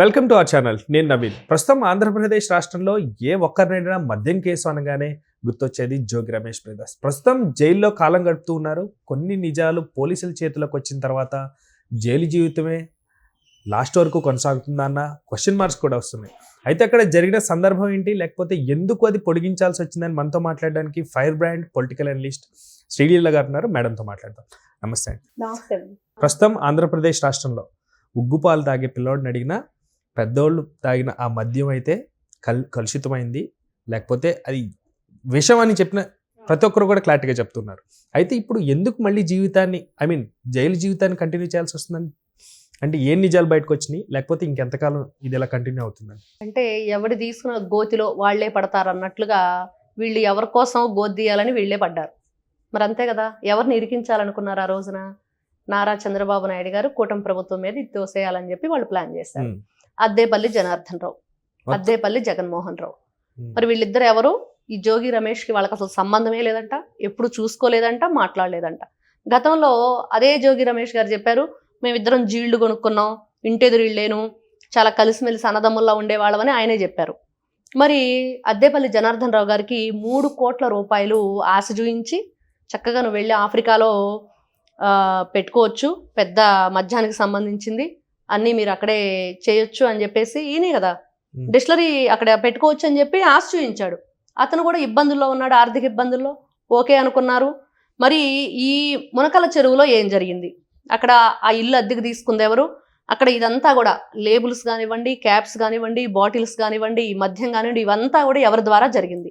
Welcome to our channel నేను నవీన్. ప్రస్తుతం ఆంధ్రప్రదేశ్ రాష్ట్రంలో ఏ ఒక్కరినైనా మద్యం కేసు అనగానే గుర్తొచ్చేది జోగి రమేష్ బ్రదర్స్ ప్రస్తుతం జైల్లో కాలం గడుపుతూ ఉన్నారు. కొన్ని నిజాలు పోలీసుల చేతిలోకి వచ్చిన తర్వాత జైలు జీవితమే లాస్ట్ వరకు కొనసాగుతుందా అన్న క్వశ్చన్ మార్క్స్ కూడా వస్తున్నాయి. అయితే అక్కడ జరిగిన సందర్భం ఏంటి? లేకపోతే ఎందుకు అది పొడిగించాల్సి వచ్చిందని మనతో మాట్లాడడానికి fire brand political analyst Sreeleela గారు ఉన్నారు. మేడంతో మాట్లాడదాం. నమస్తే అండి. ప్రస్తుతం ఆంధ్రప్రదేశ్ రాష్ట్రంలో ఉగ్గుపాలు తాగే పిల్లోడిని అడిగినా పెద్దోళ్ళు తాగిన ఆ మద్యం అయితే కల్ కలుషితమైంది. లేకపోతే అది విషం అని చెప్పిన ప్రతి ఒక్కరు కూడా క్లారిటీగా చెప్తున్నారు. అయితే ఇప్పుడు ఎందుకు మళ్ళీ జీవితాన్ని ఐ మీన్ జైలు జీవితాన్ని కంటిన్యూ చేయాల్సి వస్తుందని అంటే ఏం నిజాలు బయటకు వచ్చినాయి? లేకపోతే ఇంకెంతకాలం ఇది ఎలా కంటిన్యూ అవుతుందని అంటే ఎవడు తీసుకున్న గోతిలో వాళ్ళే పడతారు అన్నట్లుగా వీళ్ళు ఎవరి కోసం గోతి తీయాలని వీళ్ళే పడ్డారు. మరి అంతే కదా? ఎవరిని ఇరికించాలనుకున్నారు ఆ రోజున? నారా చంద్రబాబు నాయుడు గారు కూటమి ప్రభుత్వం మీద ఇది తోసేయాలని చెప్పి వాళ్ళు ప్లాన్ చేశారు. అద్దేపల్లి జనార్దన్ రావు. అద్దేపల్లి జగన్మోహన్ రావు. మరి వీళ్ళిద్దరు ఎవరు? ఈ జోగి రమేష్కి వాళ్ళకి అసలు సంబంధమే లేదంట ఎప్పుడు చూసుకోలేదంట మాట్లాడలేదంట. గతంలో అదే జోగి రమేష్ గారు చెప్పారు మేమిద్దరం జీళ్ళు కొనుక్కున్నాం ఇంటెదురిళ్ళేను చాలా కలిసిమెలిసి అన్నదమ్ముల్లా ఉండేవాళ్ళమని ఆయనే చెప్పారు. మరి అద్దేపల్లి జనార్దన్ రావు గారికి మూడు కోట్ల రూపాయలు ఆశ చూయించి చక్కగా నువ్వు వెళ్ళి ఆఫ్రికాలో పెట్టుకోవచ్చు పెద్ద మద్యానికి సంబంధించింది. అన్నీ మీరు అక్కడే చేయొచ్చు అని చెప్పేసి ఈయనే కదా. డిస్లరీ అక్కడ పెట్టుకోవచ్చు అని చెప్పి ఆశ అతను కూడా ఇబ్బందుల్లో ఉన్నాడు ఆర్థిక ఇబ్బందుల్లో. ఓకే అనుకున్నారు. మరి ఈ మునకల చెరువులో ఏం జరిగింది? అక్కడ ఆ ఇల్లు అద్దెకు తీసుకుంది ఎవరు? అక్కడ ఇదంతా కూడా లేబుల్స్ కానివ్వండి క్యాప్స్ కానివ్వండి బాటిల్స్ కానివ్వండి ఈ మద్యం కానివ్వండి ఇవంతా కూడా ఎవరి ద్వారా జరిగింది?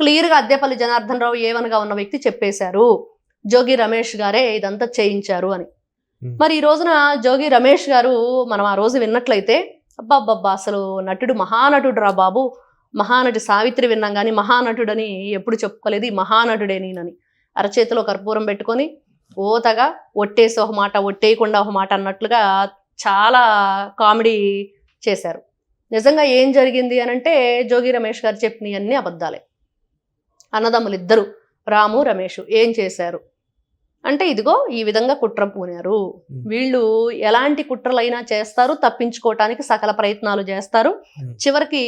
క్లియర్గా అద్దెపల్లి జనార్దన్ రావు ఏవనగా ఉన్న వ్యక్తి చెప్పేశారు. జోగి రమేష్ గారే ఇదంతా చేయించారు అని. మరి ఈ రోజున జోగి రమేష్ గారు మనం ఆ రోజు విన్నట్లయితే అబ్బాబ్బా అసలు నటుడు మహానటుడు రా బాబు. మహానటి సావిత్రి విన్నాం కానీ మహానటుడని ఎప్పుడు చెప్పుకోలేదు. ఈ మహానటుడే నేనని. అరచేతిలో కర్పూరం పెట్టుకొని ఓతగా ఒట్టేసి ఒక మాట ఒట్టేయకుండా ఒక మాట అన్నట్లుగా చాలా కామెడీ చేశారు. నిజంగా ఏం జరిగింది అని అంటే జోగి రమేష్ గారు చెప్పినవి అన్నీ అబద్ధాలే. అన్నదమ్ములు ఇద్దరు రాము రమేష్ ఏం చేశారు? అంటే ఇదిగో ఈ విధంగా కుట్ర పూనారు. వీళ్ళు ఎలాంటి కుట్రలైనా చేస్తారు తప్పించుకోవటానికి సకల ప్రయత్నాలు చేస్తారు. చివరికి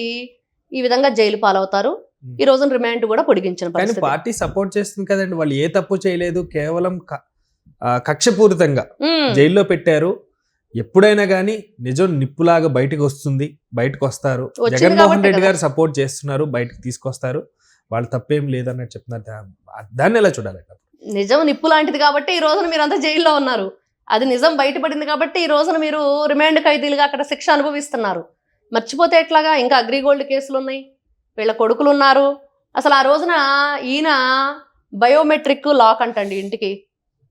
ఈ విధంగా జైలు పాలవుతారు. ఈ రోజున రిమాండ్ కూడా పొడిగించిన పరిస్థితి. పార్టీ సపోర్ట్ చేస్తుంది కదండి. వాళ్ళు ఏ తప్పు చేయలేదు కేవలం కక్షపూరితంగా. జైల్లో పెట్టారు. ఎప్పుడైనా కానీ నిజం నిప్పులాగా బయటకు వస్తుంది బయటకు వస్తారు. జగన్మోహన్ రెడ్డి. గారు సపోర్ట్ చేస్తున్నారు బయటకు తీసుకొస్తారు. వాళ్ళు తప్పేం లేదన్నట్టు చెప్తున్నారు. దాన్ని ఎలా చూడాలి నిజం నిప్పు లాంటిది కాబట్టి ఈ రోజున మీరు అంతా జైల్లో ఉన్నారు. అది నిజం బయటపడింది కాబట్టి ఈ రోజున మీరు రిమాండ్ ఖైదీలుగా అక్కడ శిక్ష అనుభవిస్తున్నారు. మర్చిపోతే ఎట్లాగా? ఇంకా అగ్రిగోల్డ్ కేసులు ఉన్నాయి వీళ్ళ కొడుకులు ఉన్నారు అసలు ఆ రోజున ఈయన బయోమెట్రిక్ లాక్ అంటండి ఇంటికి.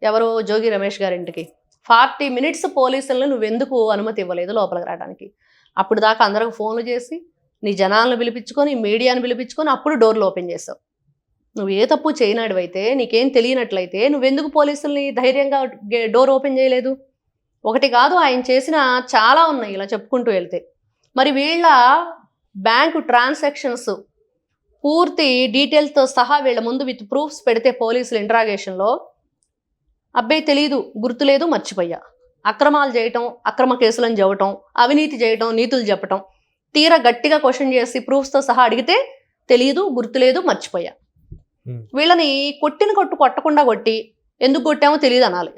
ఎవరు? జోగి రమేష్ గారి ఇంటికి. ఫార్టీ మినిట్స్ పోలీసులను నువ్వెందుకు అనుమతి ఇవ్వలేదు లోపలికి రావడానికి. అప్పుడు దాకా అందరికి ఫోన్లు చేసి నీ జనాలను పిలిపించుకొని మీడియాను పిలిపించుకొని అప్పుడు డోర్లు ఓపెన్ చేసావు. నువ్వు ఏ తప్పు చేయనాడివైతే నీకేం తెలియనట్లయితే నువ్వెందుకు పోలీసుల్ని ధైర్యంగా గే- డోర్ ఓపెన్ చేయలేదు? ఒకటి కాదు ఆయన చేసిన చాలా ఉన్నాయి ఇలా చెప్పుకుంటూ వెళ్తే. మరి వీళ్ళ బ్యాంకు ట్రాన్సాక్షన్స్ పూర్తి డీటెయిల్స్తో సహా వీళ్ళ ముందు విత్ ప్రూఫ్స్ పెడితే పోలీసులు ఇంట్రాగేషన్లో అబ్బాయి తెలియదు గుర్తులేదు మర్చిపోయా. అక్రమాలు చేయటం అక్రమ కేసులను చెప్పటం అవినీతి చేయటం నీతులు చెప్పటం తీరా గట్టిగా క్వశ్చన్ చేసి ప్రూఫ్స్తో సహా అడిగితే తెలియదు గుర్తులేదు మర్చిపోయా. వీళ్ళని కొట్టిన కొట్టు కొట్టకుండా కొట్టి ఎందుకు కొట్టామో తెలియదు అనాలి.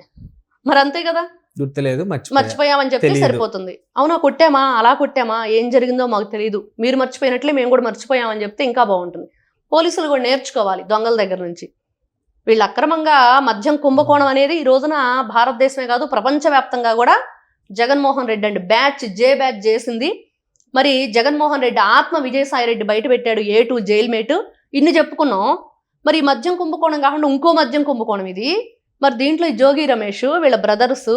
మరి అంతే కదా? గుర్తులేదు మర్చిపోయా. మర్చిపోయామని చెప్తే. సరిపోతుంది. అవునా కొట్టామా? అలా కొట్టామా? ఏం జరిగిందో మాకు తెలియదు మీరు మర్చిపోయినట్లే మేము కూడా మర్చిపోయామని చెప్తే ఇంకా బాగుంటుంది. పోలీసులు కూడా నేర్చుకోవాలి దొంగల దగ్గర నుంచి. వీళ్ళు అక్రమంగా మద్యం కుంభకోణం అనేది ఈ రోజున భారతదేశమే కాదు ప్రపంచవ్యాప్తంగా కూడా జగన్మోహన్ రెడ్డి అండి బ్యాచ్ జే బ్యాచ్ చేసింది. మరి జగన్మోహన్ రెడ్డి ఆత్మ విజయసాయి రెడ్డి బయట పెట్టాడు ఏ టూ జైల్ మేట్. ఇన్ని చెప్పుకున్నాం. మరి ఈ మద్యం కుంభకోణం కాకుండా ఇంకో మద్యం కుంభకోణం ఇది. మరి దీంట్లో ఈ జోగి రమేష్ వీళ్ళ బ్రదర్స్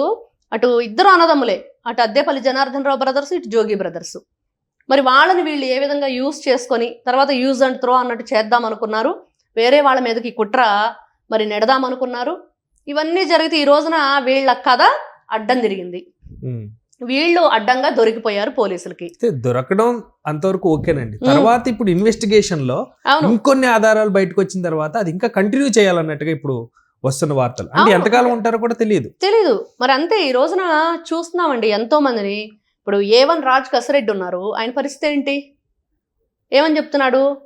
అటు ఇద్దరు అనదమ్ములే అటు అద్దేపల్లి జనార్దన్ రావు బ్రదర్స్ ఇటు జోగి బ్రదర్స్ మరి వాళ్ళని వీళ్ళు ఏ విధంగా యూజ్ చేసుకొని తర్వాత యూజ్ అండ్ త్రో అన్నట్టు చేద్దాం అనుకున్నారు. వేరే వాళ్ళ మీదకి కుట్ర మరి నెడదాం అనుకున్నారు. ఇవన్నీ జరిగితే ఈ రోజున వీళ్ళ కథ అడ్డం తిరిగింది. వీళ్ళు అడ్డంగా దొరికిపోయారు పోలీసులకి. దొరకడం అంతవరకు ఓకేనండి. తర్వాత ఇప్పుడు ఇన్వెస్టిగేషన్లో ఇంకొన్ని ఆధారాలు బయటకు వచ్చిన తర్వాత అది ఇంకా కంటిన్యూ చేయాలన్నట్టుగా ఇప్పుడు వస్తున్న వార్తలు. అంటే. ఎంతకాలం ఉంటారో కూడా తెలియదు తెలీదు. మరి అంతే ఈ రోజున చూస్తున్నామండి ఎంతో మందిని ఇప్పుడు ఏ వన్ రాజ్ కసిరెడ్డి ఉన్నారు. ఆయన పరిస్థితి ఏంటి? ఏమని చెప్తున్నాడు?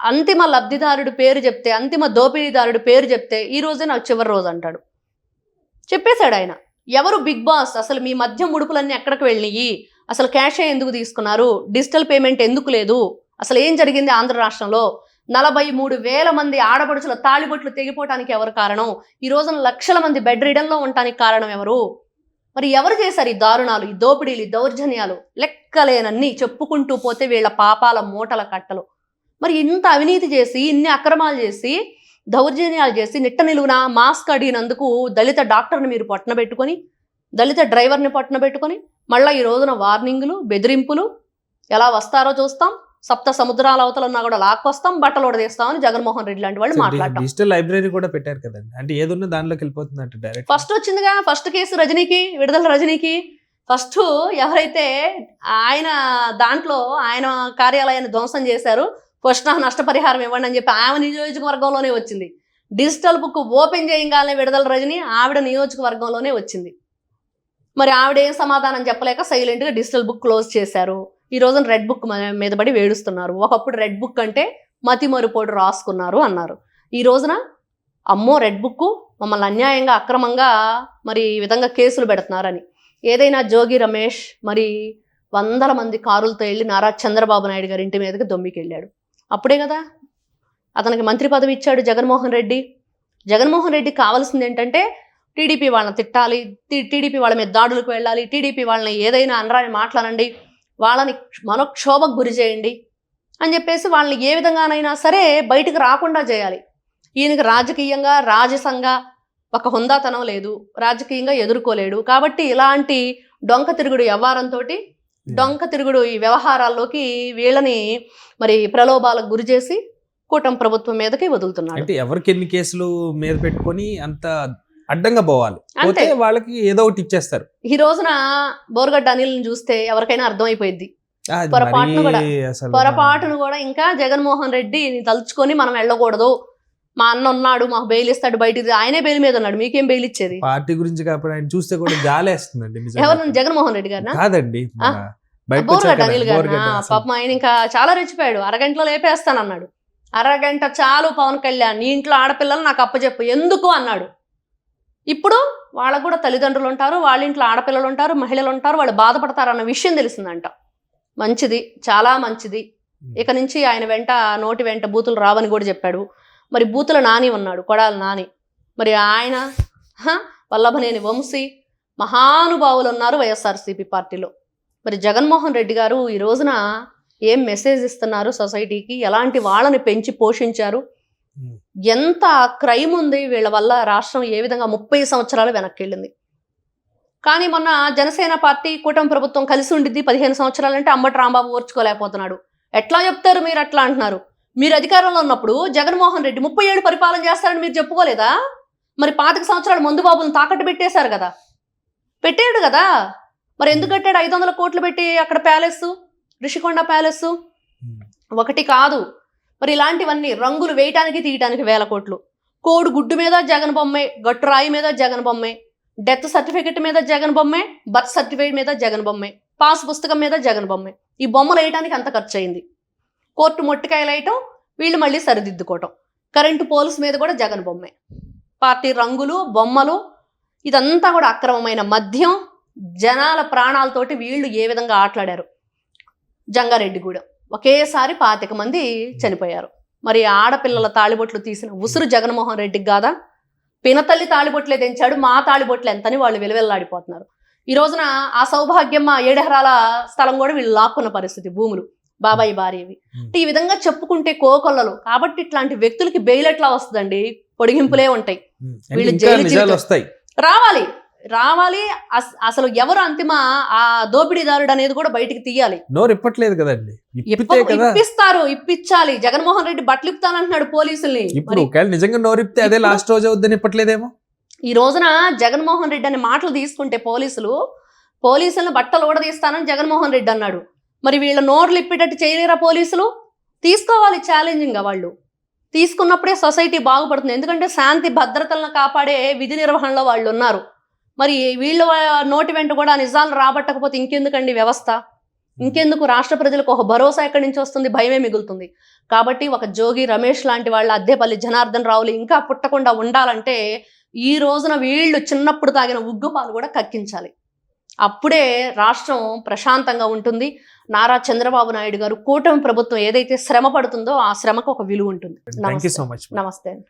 అంతిమ లబ్ధిదారుడి పేరు చెప్తే అంతిమ దోపిడీదారుడి పేరు చెప్తే ఈ రోజే నాకు చివరి రోజు అంటాడు. చెప్పేశాడు ఆయన. ఎవరు బిగ్ బాస్? అసలు మీ మధ్య ముడుపులన్నీ ఎక్కడికి వెళ్ళినాయి? అసలు క్యాషే ఎందుకు తీసుకున్నారు? డిజిటల్ పేమెంట్ ఎందుకు లేదు? అసలు ఏం జరిగింది ఆంధ్ర రాష్ట్రంలో? నలభై మూడు వేల మంది ఆడపడుచుల తాళిబొట్లు తెగిపోవటానికి ఎవరు కారణం? ఈ రోజున లక్షల మంది బెడ్ రీడన్లో ఉండటానికి కారణం ఎవరు? మరి ఎవరు చేశారు ఈ దారుణాలు ఈ దోపిడీలు ఈ దౌర్జన్యాలు? లెక్కలేనన్ని చెప్పుకుంటూ పోతే వీళ్ళ పాపాల మూటల కట్టలు. మరి ఇంత అవినీతి చేసి ఇన్ని అక్రమాలు చేసి దౌర్జన్యాలు చేసి నిట్ట నిలువున మాస్క్ అడిగినందుకు దళిత డాక్టర్ని మీరు పట్టున పెట్టుకొని దళిత డ్రైవర్ని పట్టున పెట్టుకొని మళ్ళీ ఈ రోజున వార్నింగ్లు బెదిరింపులు ఎలా వస్తారో చూస్తాం. సప్త సముద్రాల అవతల ఉన్నా కూడా లాక్కొస్తాం బట్టలు ఉడదీస్తామని జగన్మోహన్ రెడ్డి లాంటి వాళ్ళు మాట్లాడటం. డిజిటల్ లైబ్రరీ కూడా పెట్టారు కదండి. అంటే ఏదున్నా దానిలోకి వెళ్ళిపోతుందంట డైరెక్ట్ ఫస్ట్ వచ్చిందిగా ఫస్ట్ కేసు రజనీకి విడుదల రజనీకి. ఫస్ట్ ఎవరైతే ఆయన దాంట్లో ఆయన కార్యాలయాన్ని ధ్వంసం చేశారు ఫస్ట్ నష్టపరిహారం ఇవ్వండి అని చెప్పి ఆమె నియోజకవర్గంలోనే వచ్చింది. డిజిటల్ బుక్ ఓపెన్ చేయగానే విడుదల రజని ఆవిడ నియోజకవర్గంలోనే వచ్చింది. మరి ఆవిడ ఏం సమాధానం చెప్పలేక సైలెంట్గా డిజిటల్ బుక్ క్లోజ్ చేశారు. ఈ రోజున రెడ్ బుక్ మీద పడి వేడుస్తున్నారు. ఒకప్పుడు రెడ్ బుక్ అంటే మతి మరుపోటు రాసుకున్నారు అన్నారు. ఈ రోజున అమ్మో రెడ్ బుక్ మమ్మల్ని అన్యాయంగా అక్రమంగా మరి ఈ విధంగా కేసులు పెడుతున్నారని. ఏదైనా జోగి రమేష్ మరి వందల మంది కారులతో వెళ్ళి నారా చంద్రబాబు నాయుడు గారి ఇంటి మీదకి దొమ్మికెళ్ళాడు. అప్పుడే కదా. అతనికి మంత్రి పదవి ఇచ్చాడు జగన్మోహన్ రెడ్డి. జగన్మోహన్ రెడ్డి కావాల్సింది ఏంటంటే టీడీపీ వాళ్ళని తిట్టాలి టీడీపీ వాళ్ళ మీద దాడులకు వెళ్ళాలి టీడీపీ వాళ్ళని ఏదైనా అనరాని మాట్లాడండి వాళ్ళని మనోక్షోభకు గురి చేయండి అని చెప్పేసి వాళ్ళని ఏ విధంగానైనా సరే బయటకు రాకుండా చేయాలి. ఈయనకి రాజకీయంగా రాజసంగా ఒక హుందాతనం లేదు రాజకీయంగా ఎదుర్కోలేడు. కాబట్టి ఇలాంటి డొంక తిరుగుడు వ్యవహారంతో డొంక తిరుగుడు ఈ వ్యవహారాల్లోకి వీళ్ళని మరి ప్రలోభాలకు గురి చేసి కూటమి ప్రభుత్వం మీదకి వదులుతున్నాడు. అంటే ఎవరికి ఎన్ని కేసులు మీద పెట్టుకొని అంత అడ్డంగా పోవాలి? అంతే. పోతే వాళ్ళకి ఏదో ఒకటి ఇచ్చేస్తారు. ఈ రోజున బోర్గడ్డ అనిల్ని చూస్తే ఎవరికైనా అర్థమైపోయింది ఆ, అది పొరపాటును కూడా. పొరపాటును కూడా ఇంకా జగన్మోహన్ రెడ్డి తలుచుకొని మనం వెళ్ళకూడదు. మా అన్న ఉన్నాడు మాకు బెయిల్ ఇస్తాడు బయటికి ఆయనే బెయిల్ మీద ఉన్నాడు మీకేం బెయిల్ ఇచ్చేది? పార్టీ గురించి కాకపోతే ఆయన చూస్తే కూడా జాలేస్తుందండి. ఎవరు? జగన్మోహన్ రెడ్డి గారినా? కాదండి బోర్గడ్డ అనిల్. పాపం ఆయన ఇంకా చాలా రెచ్చిపోయాడు. అరగంటలో లేపేస్తానన్నాడు అరగంట చాలు పవన్ కళ్యాణ్ నీ ఇంట్లో ఆడపిల్లలు నాకు అప్పచెప్పు ఎందుకు అన్నాడు? ఇప్పుడు వాళ్ళకు కూడా తల్లిదండ్రులు ఉంటారు వాళ్ళ ఇంట్లో ఆడపిల్లలు ఉంటారు మహిళలు ఉంటారు వాళ్ళు బాధపడతారు అన్న విషయం తెలిసిందంట. మంచిది చాలా మంచిది. ఇక నుంచి ఆయన వెంట నోటి వెంట బూతులు రావని కూడా చెప్పాడు. మరి బూతుల నాని ఉన్నాడు కొడాలి నాని. మరి ఆయన హ, వల్లభనేని వంశీ మహానుభావులు ఉన్నారు వైఎస్ఆర్సీపీ పార్టీలో. మరి జగన్మోహన్ రెడ్డి గారు ఈ రోజున ఏం మెసేజ్ ఇస్తున్నారు సొసైటీకి? ఎలాంటి వాళ్ళని పెంచి పోషించారు. ఎంత క్రైమ్ ఉంది వీళ్ళ వల్ల రాష్ట్రం ఏ విధంగా ముప్పై సంవత్సరాలు వెనక్కి వెళ్ళింది కానీ మొన్న జనసేన పార్టీ కూటమి ప్రభుత్వం కలిసి ఉండిద్ది పదిహేను సంవత్సరాలంటే అంబటి రాంబాబు ఓర్చుకోలేకపోతున్నాడు. ఎట్లా చెప్తారు మీరు అట్లా అంటున్నారు? మీరు అధికారంలో ఉన్నప్పుడు జగన్మోహన్ రెడ్డి ముప్పై ఏడు పరిపాలన చేస్తారని మీరు చెప్పుకోలేదా? మరి పాతిక సంవత్సరాలు మందు బాబులను తాకట్టు పెట్టేశారు కదా. పెట్టాడు కదా. మరి ఎందుకు కట్టాడు? ఐదు వందల కోట్లు పెట్టి అక్కడ ప్యాలెస్ రిషికొండ ప్యాలెస్ ఉమ్. ఒకటి కాదు. మరి ఇలాంటివన్నీ రంగులు వేయటానికి తీయటానికి వేల కోట్లు. కోడి గుడ్డు మీద జగన్ బొమ్మే గట్టు రాయి మీద జగన్ బొమ్మే డెత్ సర్టిఫికెట్ మీద జగన్ బొమ్మే బర్త్ సర్టిఫికేట్ మీద జగన్ బొమ్మే పాస్ పుస్తకం మీద జగన్ బొమ్మే. ఈ బొమ్మలు వేయటానికి అంత ఖర్చు అయింది కోర్టు మొట్టికాయలు వేయటం వీళ్ళు మళ్ళీ సరిదిద్దుకోవటం. కరెంటు పోల్స్ మీద కూడా జగన్ బొమ్మే. పార్టీ రంగులు బొమ్మలు ఇదంతా కూడా అక్రమమైన మద్యం జనాల ప్రాణాలతోటి వీళ్ళు ఏ విధంగా ఆటలాడారు? జంగారెడ్డిగూడెం. ఒకేసారి పాతిక మంది చనిపోయారు. మరి ఆడపిల్లల తాళిబొట్లు తీసిన ఉసురు జగన్మోహన్ రెడ్డికి కాదా? పినతల్లి తాళిబొట్లే తెంచాడు మా తాళిబొట్లు ఎంతని వాళ్ళు విలువెల్లాడిపోతున్నారు. ఈ రోజున ఆ సౌభాగ్యం మా స్థలం కూడా వీళ్ళు లాక్కున్న పరిస్థితి భూములు. బాబాయి భార్యవి. అంటే ఈ విధంగా చెప్పుకుంటే కోకొల్లలు. కాబట్టి ఇట్లాంటి వ్యక్తులకి బెయిల్ ఎట్లా వస్తుందండి? పొడిగింపులే ఉంటాయి. వీళ్ళు జైలు వస్తాయి. రావాలి. రావాలి. అస్- అసలు ఎవరు అంతిమ ఆ దోపిడీదారుడు అనేది కూడా బయటికి తీయాలి. నోరు ఇప్పట్లేదు కదండి. ఇప్పిస్తారు. ఇప్పించాలి జగన్మోహన్ రెడ్డి బట్టలు ఇప్పుతానంటున్నాడు పోలీసుల్ని. ఇప్పుడు నిజంగా నోరు ఇప్పితే అదే లాస్ట్ రోజు అవుద్దని ఇప్పట్లేదేమో? ఈ రోజున జగన్మోహన్ రెడ్డి అనే మాటలు తీసుకుంటే పోలీసులు పోలీసులను బట్టలు ఊడదీస్తానని జగన్మోహన్ రెడ్డి అన్నాడు. మరి వీళ్ళ నోర్లు ఇప్పేటట్టు చేయలేరా పోలీసులు? తీసుకోవాలి ఛాలెంజింగ్ వాళ్ళు. తీసుకున్నప్పుడే సొసైటీ బాగుపడుతుంది. ఎందుకంటే శాంతి భద్రతలను కాపాడే విధి నిర్వహణలో వాళ్ళు ఉన్నారు. మరి వీళ్ళ నోటి వెంట కూడా నిజాలు రాబట్టకపోతే ఇంకెందుకండి వ్యవస్థ? ఇంకెందుకు రాష్ట్ర ప్రజలకు ఒక భరోసా ఎక్కడి నుంచి వస్తుంది? భయమే మిగులుతుంది. కాబట్టి ఒక జోగి రమేష్ లాంటి వాళ్ళ అద్దెపల్లి జనార్దన్ రావులు ఇంకా పుట్టకుండా ఉండాలంటే ఈ రోజున వీళ్ళు చిన్నప్పుడు తాగిన ఉగ్గు పాలు కూడా కక్కించాలి. అప్పుడే రాష్ట్రం ప్రశాంతంగా ఉంటుంది. నారా చంద్రబాబు నాయుడు గారు కూటమి ప్రభుత్వం ఏదైతే శ్రమ పడుతుందో ఆ శ్రమకు ఒక విలువ ఉంటుంది. నమస్తే.